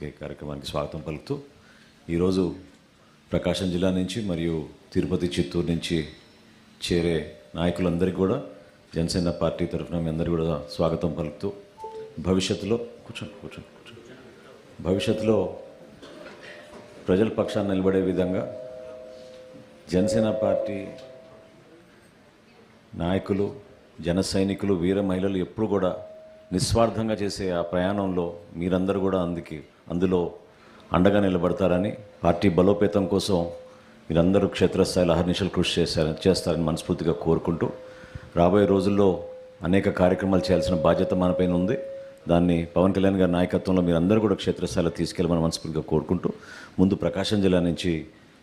కార్యక్రమానికి స్వాగతం పలుకుతూ ఈరోజు ప్రకాశం జిల్లా నుంచి మరియు తిరుపతి చిత్తూరు నుంచి చేరే నాయకులందరికీ కూడా జనసేన పార్టీ తరఫున మీ అందరికీ కూడా స్వాగతం పలుకుతూ భవిష్యత్తులో కూర్చోండి కూర్చోండి కూర్చోండి. భవిష్యత్తులో ప్రజల పక్షాన్ని నిలబడే విధంగా జనసేన పార్టీ నాయకులు జన సైనికులు వీర మహిళలు ఎప్పుడు కూడా నిస్వార్థంగా చేసే ఆ ప్రయాణంలో మీరందరూ కూడా అందుకే అందులో అండగా నిలబడతారని పార్టీ బలోపేతం కోసం మీరందరూ క్షేత్రస్థాయిలో అహర్నిశలు కృషి చేశారు చేస్తారని మనస్ఫూర్తిగా కోరుకుంటూ రాబోయే రోజుల్లో అనేక కార్యక్రమాలు చేయాల్సిన బాధ్యత మనపైన ఉంది. దాన్ని పవన్ కళ్యాణ్ గారి నాయకత్వంలో మీరందరూ కూడా క్షేత్రస్థాయిలో తీసుకెళ్ళమని మనస్ఫూర్తిగా కోరుకుంటూ ముందు ప్రకాశం జిల్లా నుంచి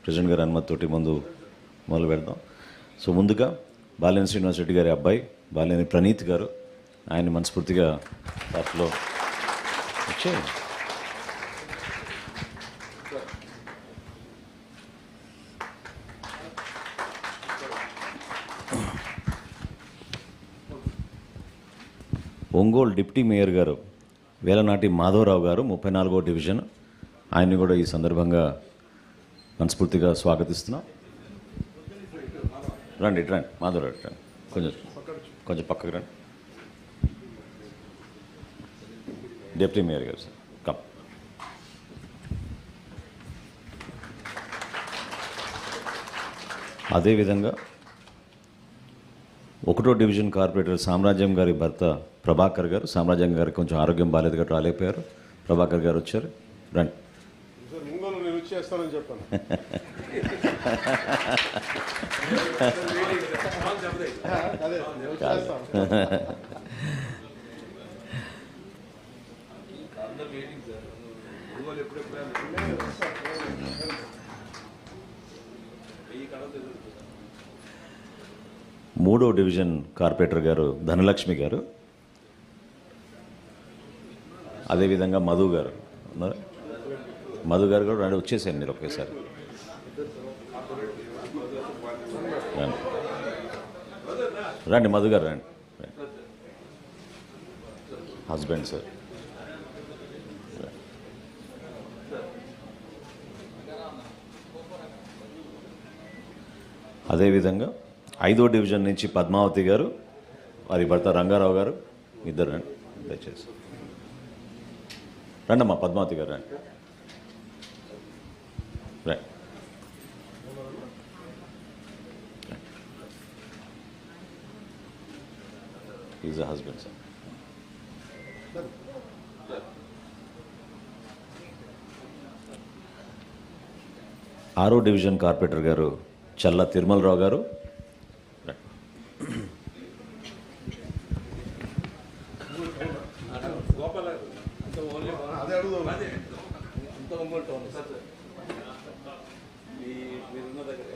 ప్రెసిడెంట్ గారి అనుమతితోటి ముందు మొదలు పెడదాం. సో ముందుగా బాలేని శ్రీనివాస్ రెడ్డి గారి అబ్బాయి బాలేని ప్రణీత్ గారు ఆయన మనస్ఫూర్తిగా పార్టీలో వచ్చే. ఒంగోలు డిప్టీ మేయర్ గారు వేలనాటి మాధవరావు గారు ముప్పై నాలుగో డివిజన్. ఆయన్ని కూడా ఈ సందర్భంగా మనస్ఫూర్తిగా స్వాగతిస్తున్నాం. రండి రండి మాధవరావు రండి. కొంచెం కొంచెం పక్కకు రండి. డిప్యూటీ మేయర్ గారు సార్ కమ్ అదేవిధంగా ఒకటో డివిజన్ కార్పొరేటర్ సామ్రాజ్యం గారి భర్త ప్రభాకర్ గారు సామ్రాజ్యం గారికి కొంచెం ఆరోగ్యం బాగాలేదు కాబట్టి రాలేకపోయారు. ప్రభాకర్ గారు వచ్చారు. రండి. సార్ ముంగోలు మూడో డివిజన్ కార్పొరేటర్ గారు ధనలక్ష్మి గారు అదేవిధంగా మధు గారు. ఉన్నారా మధు గారు కూడా రెండు వచ్చేసారు మీరు ఒకేసారి. రండి. రండి మధు గారు రండి. Husband sir. అదేవిధంగా ఐదో డివిజన్ నుంచి పద్మావతి గారు వారి భర్త రంగారావు గారు ఇద్దరు రండి దయచేసి. రండమ్మా పద్మావతి గారు రండి. రండి. ఈజ్ అ హస్బెండ్ సార్ ఆరో డివిజన్ కార్పొరేటర్ గారు చల్ల తిరుమలరావు గారు.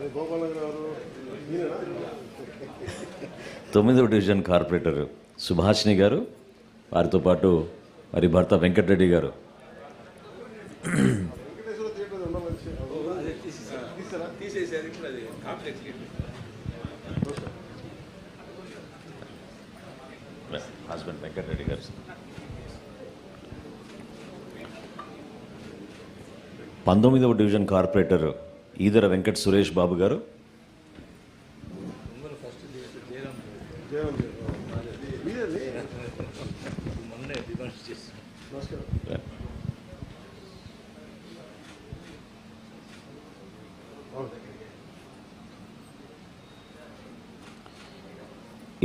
గారు తొమ్మిదవ డివిజన్ కార్పొరేటర్ సుభాషిణి గారు వారితో పాటు వారి భర్త వెంకటరెడ్డి గారు వెంకటేశ్వర థియేటర్ ఉండాలని తీసారా తీసేసారు ఇప్పుడు అది కాంప్లెక్స్ హస్బెండ్ వెంకటరెడ్డి గారు పంతొమ్మిదవ డివిజన్ కార్పొరేటర్ ఈదర వెంకట సురేష్ బాబు గారు.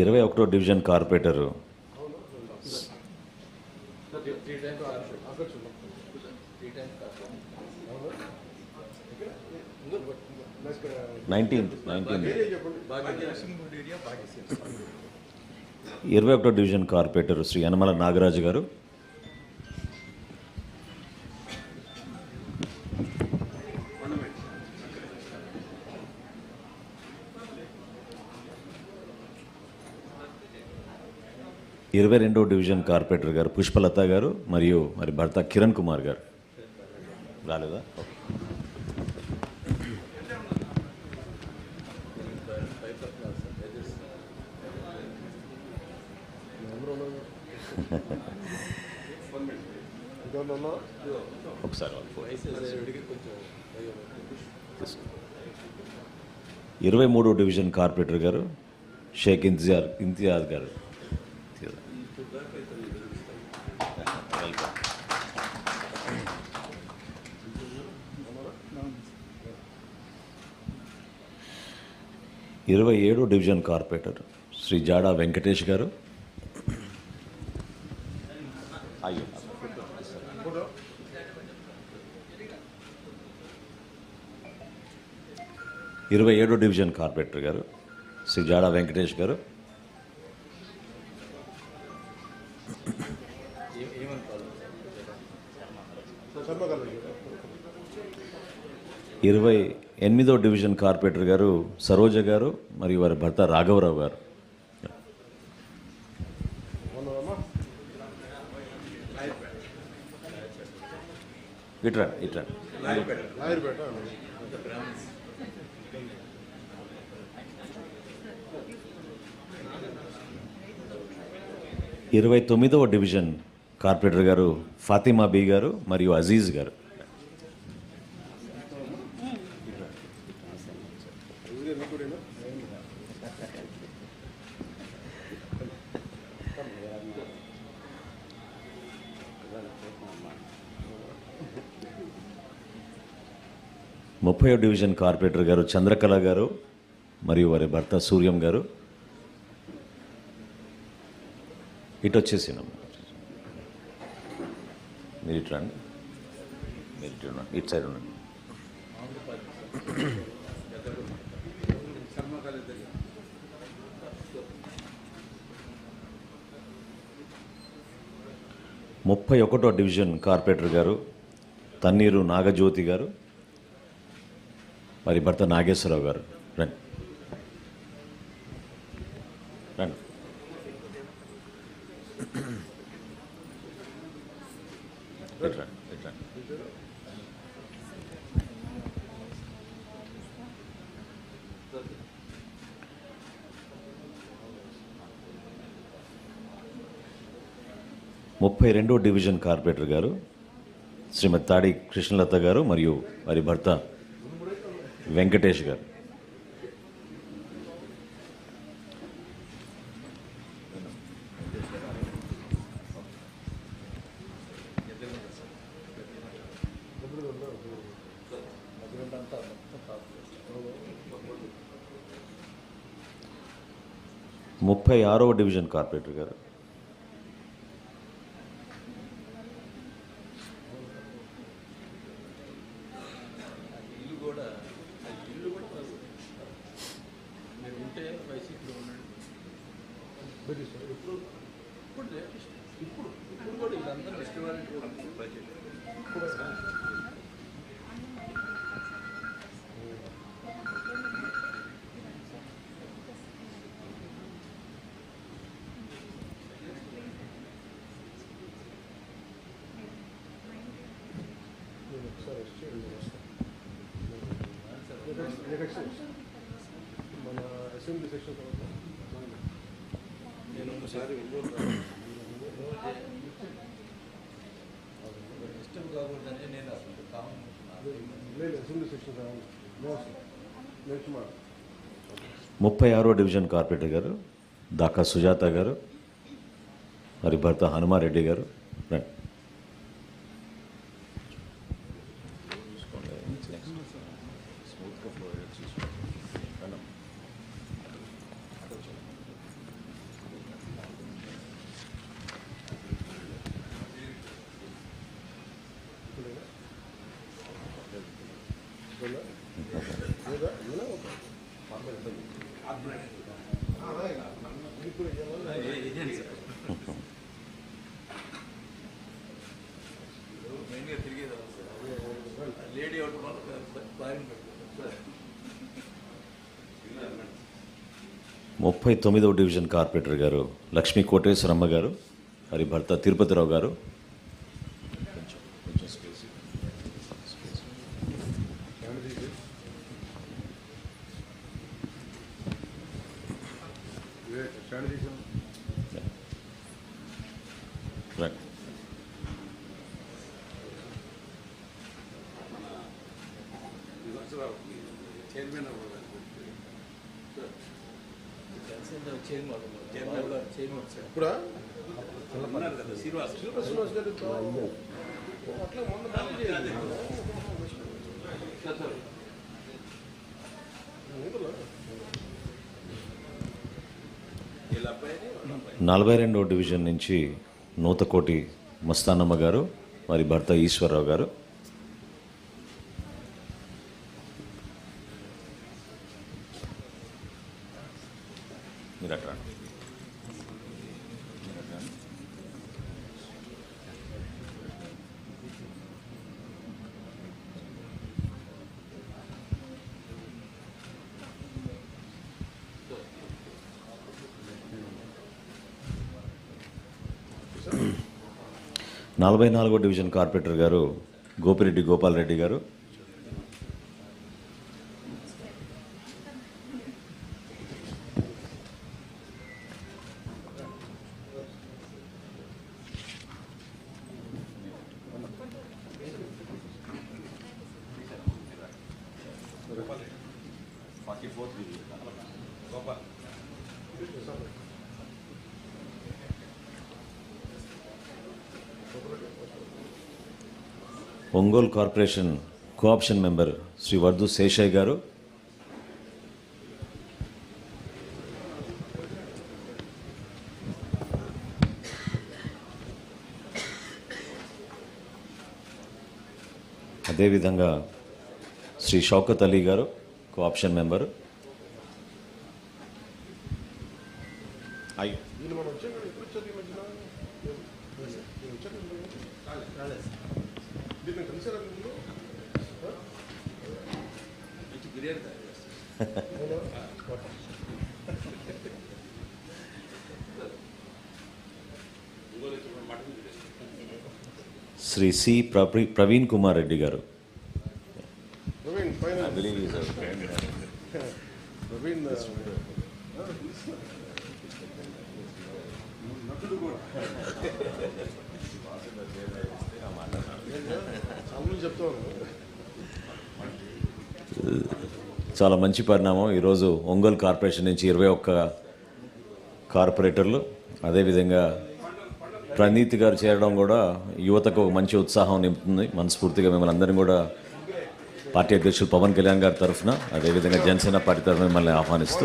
ఇరవై ఒకటో division corporator three times. Three times nineteenth nineteenth ఇరవై ఒకటో డివిజన్ కార్పొరేటర్ శ్రీ యనమల నాగరాజు గారు. ఇరవై రెండో డివిజన్ కార్పొరేటర్ గారు పుష్పలత గారు మరియు మరి భర్త కిరణ్ కుమార్ గారు. రాలేదా? ఒకసారి ఇరవై మూడో డివిజన్ కార్పొరేటర్ గారు షేక్ ఇంతియాజ్ ఇంతియాజ్ గారు. వెల్కమ్ ఇరవై ఏడో డివిజన్ కార్పొరేటర్ శ్రీ జాడా వెంకటేష్ గారు. అయ్యో ఇరవై ఏడో డివిజన్ కార్పొరేటర్ గారు శ్రీ జాడా వెంకటేష్ గారు. ఇరవై ఎనిమిదో డివిజన్ కార్పొరేటర్ గారు సరోజ గారు మరియు వారి భర్త రాఘవరావు గారు. ఇట్రా ఇట్రా. ఇరవై తొమ్మిదవ డివిజన్ కార్పొరేటర్ గారు ఫాతిమా బీ గారు మరియు అజీజ్ గారు. ముప్పై డివిజన్ కార్పొరేటర్ గారు చంద్రకళ గారు మరియు వారి భర్త సూర్యం గారు. ఇటు వచ్చేసినాం మీరు ఇటు రండి. మీరు ఇటు ఉండండి ఇటు సైడ్ ఉండండి. ముప్పై ఒకటో డివిజన్ కార్పొరేటర్ గారు తన్నీరు నాగజ్యోతి గారు మరి భర్త నాగేశ్వరరావు గారు. రండి రండి ఇటు రండి, ఇటు రండి. ముప్పై రెండో డివిజన్ కార్పొరేటర్ గారు శ్రీమతి తాడి కృష్ణలత గారు మరియు వారి భర్త వెంకటేష్ గారు. ముప్పై ఆరవ డివిజన్ కార్పొరేటర్ గారు ఇల్లు కూడా ఆ ఇల్లు కూడా మీరు ఉంటే వైసీపీలో ఉండండి బెదిరి సార్. ఇప్పుడు ఇప్పుడు లేటెస్ట్ ఇప్పుడు ఇప్పుడు కూడా వీళ్ళందరూ రెస్టారెంట్ బడ్జెట్ నేను ఒకసారి వచ్చి వస్తాను. మన అసెంబ్లీ సెక్షన్ తర్వాత నేను ఒకసారి ఇష్టం కాకూడదని నేను అసలు లేదు అసెంబ్లీ సెక్షన్ ముప్పై ఆరో డివిజన్ కార్పొరేటర్ గారు దాకా సుజాత గారు మరి భర్త హనుమారెడ్డి గారు రండి. లేడీ ముప్పై తొమ్మిదవ డివిజన్ కార్పొరేటర్ గారు లక్ష్మీ కోటేశ్వరమ్మ గారు వారి భర్త తిరుపతిరావు గారు కొంచెం కొంచెం స్పేస్ ఫ్యామిలీ స్టాండ్ చేసాం రండి నరసరావుకి చైర్మన్ అవ్వాలి జనసేన చైర్మన్ చైర్మన్ గారు చైర్మన్ సార్ ఇప్పుడా? శ్రీనివాస్. అట్లా నలభై రెండవ డివిజన్ నుంచి నూతకోటి మస్తానమ్మ గారు వారి భర్త ఈశ్వరరావు గారు. మీరు అక్కడ నలభై నాలుగో డివిజన్ కార్పొరేటర్ గారు గోపిరెడ్డి గోపాలరెడ్డి గారు. ఫార్టీ గారు Ongole corporation cooption member Shri Vardhu Seshaiah గారు. అదేవిధంగా శ్రీ షౌకత్ అలీ గారు కోఆప్షన్ మెంబరు. శ్రీ సి ప్రవీ ప్రవీణ్ కుమార్ రెడ్డి గారు. కూడా. చాలా మంచి పరిణామం. ఈరోజు ఒంగోలు కార్పొరేషన్ నుంచి ఇరవై ఒక్క కార్పొరేటర్లు అదేవిధంగా ప్రణీత్ గారు చేరడం కూడా యువతకు ఒక మంచి ఉత్సాహం నింపుతుంది. మనస్ఫూర్తిగా మిమ్మల్ని అందరినీ కూడా పార్టీ అధ్యక్షులు పవన్ కళ్యాణ్ గారి తరఫున అదేవిధంగా జనసేన పార్టీ తరఫున మిమ్మల్ని ఆహ్వానిస్తూ.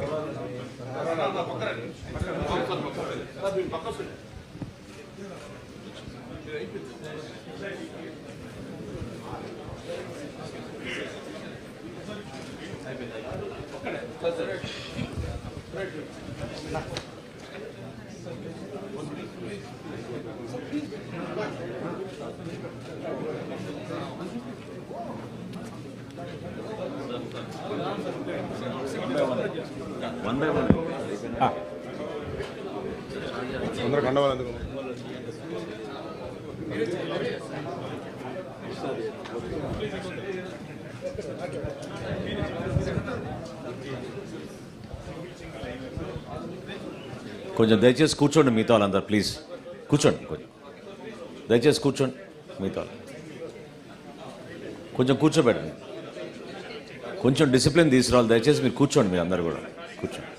కావాల్సిన మండలానికి వన్ బై వన్ అందరూ కండవాలి ఎందుకు? కొంచెం దయచేసి కూర్చోండి మిగతా వాళ్ళందరూ ప్లీజ్ కూర్చోండి కొంచెం. దయచేసి కూర్చోండి మిగతా వాళ్ళు. కొంచెం కూర్చోబెట్టండి. కొంచెం డిసిప్లిన్ తీసుకురావాలి. దయచేసి మీరు కూర్చోండి మీరు అందరు కూడా. కూర్చోండి.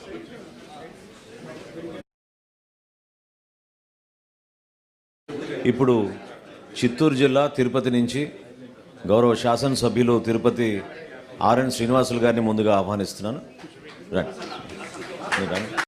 ఇప్పుడు చిత్తూరు జిల్లా తిరుపతి నుంచి గౌరవ శాసనసభ్యులు తిరుపతి ఆర్ఎన్ శ్రీనివాసులు గారిని ముందుగా ఆహ్వానిస్తున్నాను. రండి.